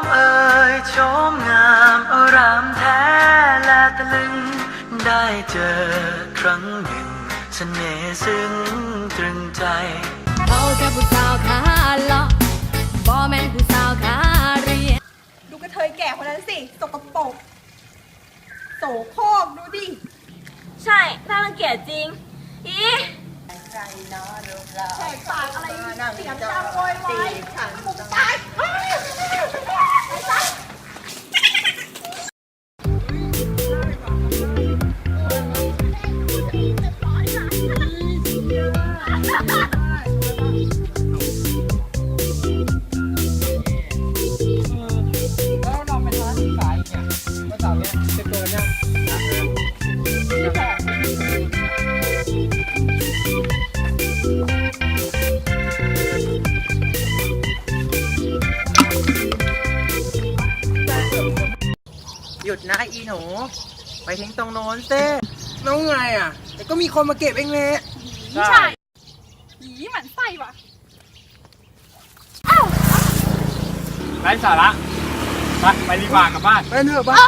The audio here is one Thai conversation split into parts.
มเอ่ยโฉมงามอารามแท้และตะลึง ได้เจอครั้งหนึ่งเสน่ห์ซึ้งตรึงใจเอาแต่ผู้สาวขาเลาะบ่แม่นผู้สาวขาเรียนดูกระเทยแก่คนนั้นสิสกปรกโสโครกดูดิ ใช่ น่ารังเกียจจริง อีแหกปากอะไรเสียงดังโวยวายมุกตาย หยุดนะอีหนู ไปทิ้งตรงโน้นเซ่แล้วไงอะแต่ก็มีคนมาเก็บเองแหละใช่หีหมันไส้ว่ะไร้สาระไปไปดีกว่ากลับบ้านไปเถอะบ้า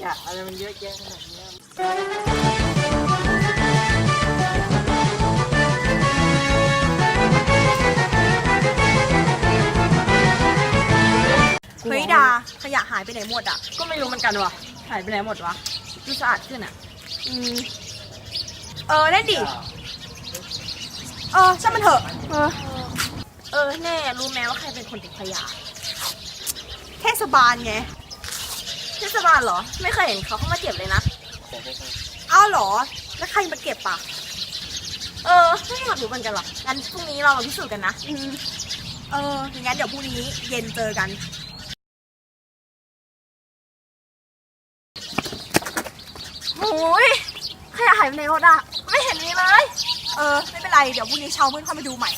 อย่าอะไรมันเยอะแยะขนาดนี้ ยะหายไปไหนหมดอะ ก็ไม่รู้เหมือนกันว่ะหายไปไหนหมดวะดูสะอาดขึ้นอะ อืม เออเล่นดิ เออช่างมันเถอะ เออ เออแน่รู้ไหมว่าใครเป็นคนเก็บขยะ เทศบาลไง เทศบาลเหรอ ไม่เคยเห็นเขาเข้ามาเก็บเลยนะ อ้าวเหรอ แล้วใครมาเก็บอะเออไม่อยากรู้เหมือนกันหรอกงั้นพรุ่งนี้เรามาพิสูจน์กันนะอืมเอออย่างงั้นเดี๋ยวพรุ่งนี้เย็นเจอกัน โอ้ยขยะหายไปไหนหมดอะ ไม่เห็นมีเลย เออ ไม่เป็นไร เดี๋ยวพรุ่งนี้เช้ามืดเข้ามาดูใหม่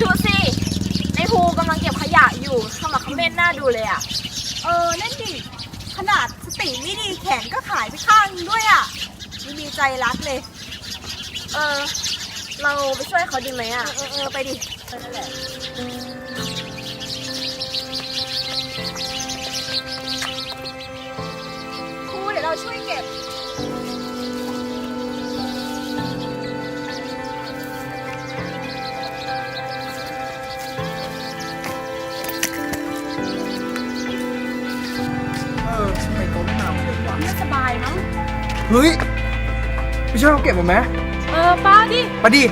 ดูสิในภูกำลังเก็บขยะอยู่ขมักเขม้นหน้าดูเลยอะ เออเล่นดิ ขนาดสติไม่ดีแขนก็ขายไปข้างนึงด้วยอะไม่มีใจรักเลย เออ เราไปช่วยเขาดีไหมอะ เออเออไปดิครูเดี๋ยวเราช่วยเก็บ เออทำไมโต๊ะไม่มาเหมือนเดิมวะไม่สบายมั้ง เฮ้ยไปช่วยเขาเก็บหน่อยไหมเอป้าดิ มาดิ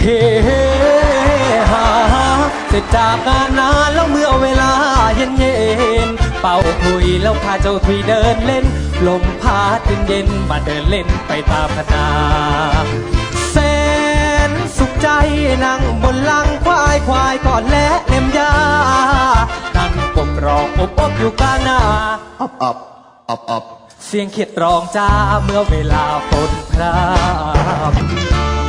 เฮ้หาเสร็จจากงานนานแล้วเมื่อเวลาเย็นเย็นเป่าคุยแล้วพาเจ้าทุยเดินเล่น ลมพัดเย็นเย็นมาเดินเล่นไปตามคณะแสนสุขใจนั่งบนหลังควายควายก่อนและเล็มยานั่งปกรองอบอบอยู่กลางนาอบอบอบอบเสียงเขียดร้องจ้าเมื่อเวลาฝนพรำ